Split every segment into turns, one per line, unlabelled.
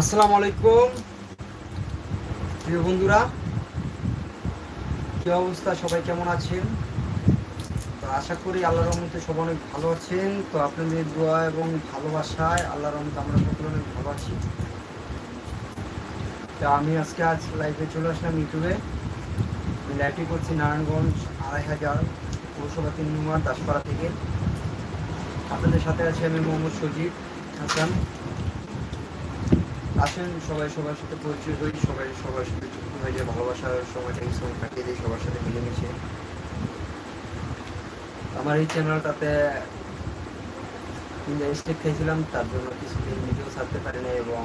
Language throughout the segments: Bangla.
আসসালামু আলাইকুম। প্রিয় বন্ধুরা, কি অবস্থা? সবাই কেমন আছেন? তো আশা করি আল্লাহর রহমতে সবাই অনেক ভালো আছেন। তো আপনাদের দোয়া এবং ভালোবাসায় আল্লাহর রহমতে আমরা সকলে অনেক ভালো আছি। তো আমি আজকে আজ লাইভে চলে আসলাম ইউটিউবে। লাইভটি করছি নারায়ণগঞ্জ আড়াই হাজার পৌরসভা তিন নম্বর দাসপাড়া থেকে। আপনাদের সাথে আছে আমি মোহাম্মদ সজিব হাসান। আসেন সবাই সবার সাথে পরিচয় হই, সবাই সবার সাথে যুক্ত হয়ে যায় ভালোবাসার সময়টা, এই সময় কাটিয়ে দিই সবার সাথে মিলেমিশে আমার এই চ্যানেলটাতে স্টেপ খেয়েছিলাম, তার জন্য কিছুদিন ভিডিও ছাড়তে পারি নাই এবং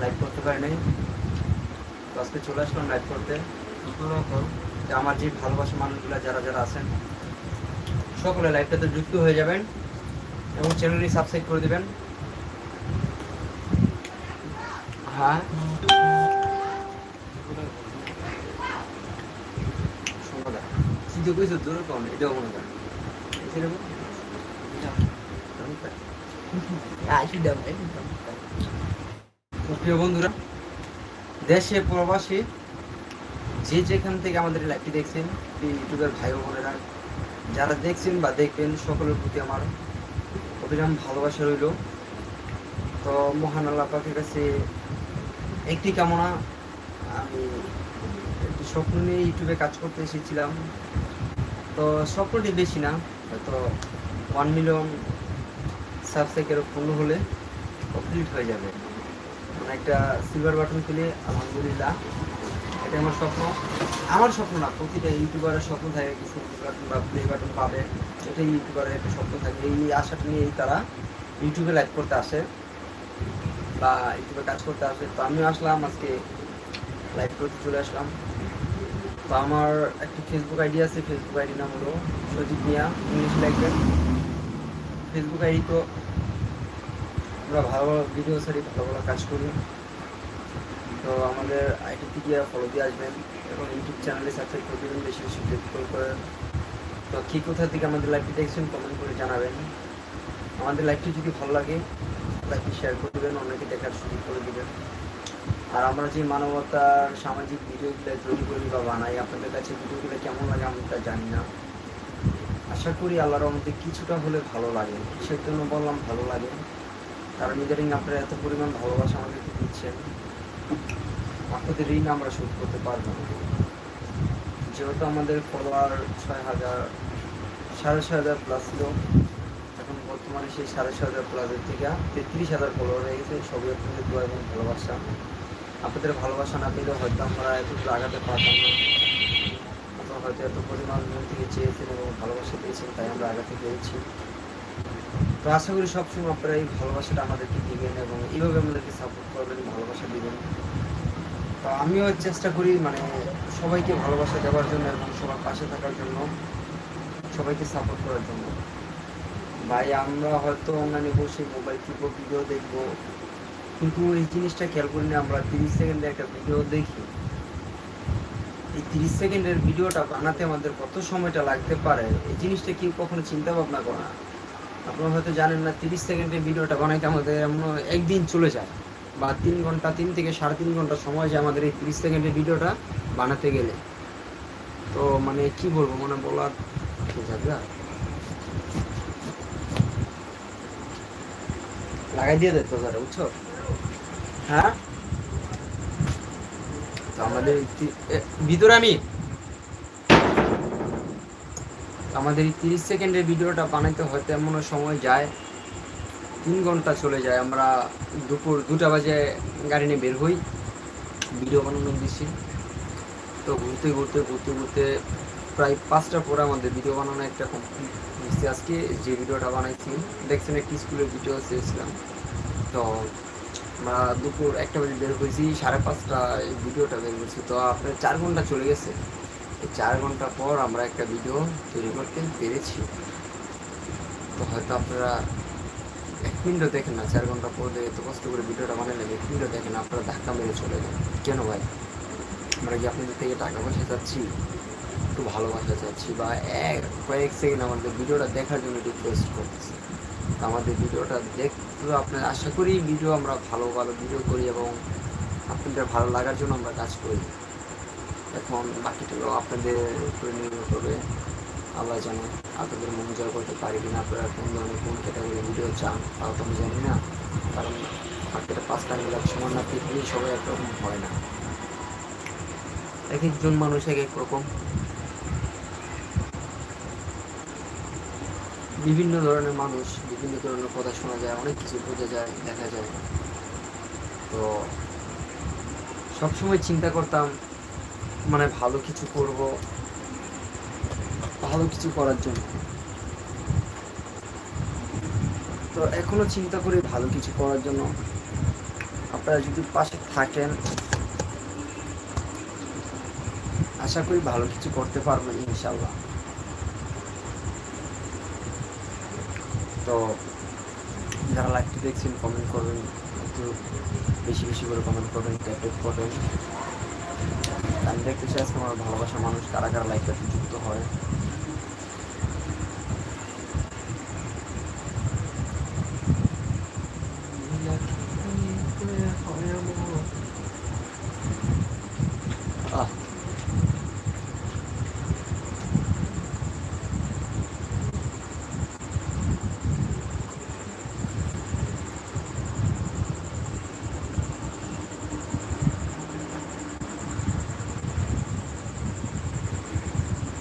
লাইভ করতে পারি নাই। আজকে চলে আসলাম লাইভ করতে। আমার যে ভালোবাসা মানুষগুলো যারা যারা আছেন, সকলে লাইভটাতে যুক্ত হয়ে যাবেন এবং চ্যানেলটি সাবস্ক্রাইব করে দেবেন। হ্যাঁ যে কইছো দূর কোন এটাও মনে করেন প্রিয় বন্ধুরা দেশে প্রবাসী যে যেখান থেকে আমাদের লাইভটি দেখছেন ইউটিউবের ভাই বোনেরা যারা দেখছেন বা দেখবেন সকলের প্রতি আমার অবিরাম ভালোবাসা রইল তো মহান আল্লাহ পাকের কাছে একটি কামনা, আমি একটি স্বপ্ন নিয়ে ইউটিউবে কাজ করতে এসেছিলাম। তো স্বপ্নটি বেশি না, হয়তো ওয়ান মিলিয়ন সাবস্ক্রাইবার পূর্ণ হলে কমপ্লিট হয়ে যাবে। মানে একটা সিলভার বাটন পেলে, আলহামদুলিল্লাহ এটা আমার স্বপ্ন। আমার স্বপ্ন না, প্রতিটা ইউটিউবারের স্বপ্ন থাকে কিছু বাটন বা প্লে বাটন পাবে, এটাই ইউটিউবারের একটা স্বপ্ন থাকে। এই আশাটা নিয়েই তারা ইউটিউবে লাইভ করতে আসে। বা ইউটিউবে কাজ করতে আসে। তো আমিও আসলাম, আজকে লাইভ করতে চলে আসলাম। তো আমার একটি ফেসবুক আইডি আছে ফেসবুক আইডি নাম হলো সজিব মিয়া, ইংলিশ লিখবেন। ফেসবুক আইডি তো আমরা ভালো ভালো ভিডিও ছাড়ি, ভালো ভালো কাজ করি। তো আমাদের আইডিতে গিয়ে ফলো দিয়ে আসবেন। এবং ইউটিউব চ্যানেলে সাবস্ক্রাইব করে দেবেন, বেশি বেশি ফলো করেন তো কী কোথা থেকে আমাদের লাইভটি দেখছেন কমেন্ট করে জানাবেন। আমাদের লাইভটি যদি ভালো লাগে লাইভটি শেয়ার করে দেবেন অনেকে দেখার সুযোগ করে দেবেন। আর আমরা যে মানবতার সামাজিক ভিডিওগুলো তৈরি করি বা বানাই, আপনাদের কাছে ভিডিওগুলো কেমন লাগে আমি তা জানি না। আশা করি আল্লাহর রহমতে কিছুটা হলে ভালো লাগে। সেই জন্য বললাম ভালো লাগে। কারণ ইদারিং আপনারা এত পরিমাণ ভালোবাসা আমাদেরকে দিচ্ছেন। আপনাদের ঋণ আমরা শোধ করতে পারব যেহেতু আমাদের ফলোয়ার ছয় হাজার, সাড়ে ছয় হাজার প্লাস ছিল বর্তমানে সেই সাড়ে ছয় হাজার প্লাসের থেকে তেত্রিশ হাজার ফলোয়ার হয়ে গেছে সবই আপনাদের দোয়া এবং ভালোবাসা। আপনাদের ভালোবাসা না পেলেও হয়তো আমরা এতটুকু আগাতে পারতাম না। আপনারা হয়তো এত পরিমাণ মন থেকে চেয়েছেন এবং ভালোবাসা পেয়েছেন, তাই আমরা আগাতে পেরেছি। তো আশা করি সবসময় আপনারা এই ভালোবাসাটা আমাদেরকে দিবেন এবং এইভাবে আমাদেরকে সাপোর্ট করবেন, ভালোবাসা দিবেন। তো আমিও চেষ্টা করি মানে সবাইকে ভালোবাসা দেওয়ার জন্য এবং সবার পাশে থাকার জন্য সবাইকে সাপোর্ট করার জন্য। ভাই, আমরা হয়তো অনলাইনে বসে মোবাইল টিপো ভিডিও দেখব। কিন্তু এই জিনিসটা খেয়াল করি না, আমরা তিরিশ সেকেন্ডে একটা ভিডিও দেখি। এই তিরিশ সেকেন্ডের ভিডিওটা বানাতে আমাদের কত সময়টা লাগতে পারে? এই জিনিসটা কেউ কখনো চিন্তা ভাবনা করে না। আপনারা হয়তো জানেন না, তিরিশ সেকেন্ডের ভিডিওটা বানাইতে আমাদের এমন একদিন চলে যায়। বা তিন ঘণ্টা, তিন থেকে সাড়ে তিন ঘণ্টা সময় যায় আমাদের এই তিরিশ সেকেন্ডের ভিডিওটা বানাতে গেলে। তো মানে কি বলব মানে বলার যাবে লাগাই দিয়ে দেয় বুঝছ? হ্যাঁ? আমাদের ভিতরে আমি। আমাদের এই তিরিশ সেকেন্ডের ভিডিওটা বানাইতে হয়তো এমন সময় যায়, তিন ঘণ্টা চলে যায়। আমরা দুপুর দুটা বাজে গাড়ি নিয়ে বের হই, ভিডিও বানানোর উদ্দেশ্যে। তো ঘুরতে ঘুরতে ঘুরতে ঘুরতে প্রায় পাঁচটার পরে আমাদের ভিডিও বানানো একটা কমপ্লিট হয়েছে। আজকে যে ভিডিওটা বানাইছি, দেখছেন একটি স্কুলের ভিডিও চেয়েছিলাম তো দুপুর একটা বাজে বের হয়েছি, সাড়ে পাঁচটা ভিডিওটা বের করছি। তো আপনার চার ঘণ্টা চলে গেছে। চার ঘণ্টা পর আমরা একটা ভিডিও তৈরি করতে পেরেছি। তো হয়তো আপনারা এক মিনিটও দেখেন না, চার ঘণ্টা পর এত কষ্ট করে ভিডিওটা বানালেন, এক মিনিটও দেখেন আপনারা ধাক্কা মেরে চলে যান। কেন ভাই? আমরা কি আপনাদের থেকে টাকা পয়সা চাচ্ছি? একটু ভালোবাসা চাচ্ছি বা এক কয়েক সেকেন্ড আমাদের ভিডিওটা দেখার জন্য রিকোয়েস্ট করতেছি। আমাদের ভিডিওটা দেখতে আপনার আশা করি ভিডিও আমরা ভালো ভালো ভিডিও করি এবং আপনাদের ভালো লাগার জন্য আমরা কাজ করি। এখন বাকিটুকু আপনাদের উপরে নির্ভর করবে। আল্লাহ জানে আপনাদের মন জয় করতে পারি কিনা, আপনারা কোন ধরনের কোন ক্যাটাগরি ভিডিও চান, তাও তো আমি জানি না। কারণ মার্কেটে পাঁচটা মিলার সমান না পৃথিবী সবাই একরকম হয় না। এক একজন মানুষ এক এক রকম। বিভিন্ন ধরনের মানুষ, বিভিন্ন ধরনের কথা শোনা যায়, অনেক কিছু বোঝা যায়, দেখা যায়। তো সবসময় চিন্তা করতাম মানে ভালো কিছু করব, ভালো কিছু করার জন্য। তো এখনও চিন্তা করি ভালো কিছু করার জন্য। আপনারা যদি পাশে থাকেন, আশা করি ভালো কিছু করতে পারব ইনশাল্লাহ তো যারা লাইভটি দেখছেন কমেন্ট করবেন, একটু বেশি বেশি করে কমেন্ট করবেন ট্যাপ করবেন। আমি দেখতে চাই আজকে আমার ভালোবাসা মানুষ কারা কারা লাইভটাতে যুক্ত হয়।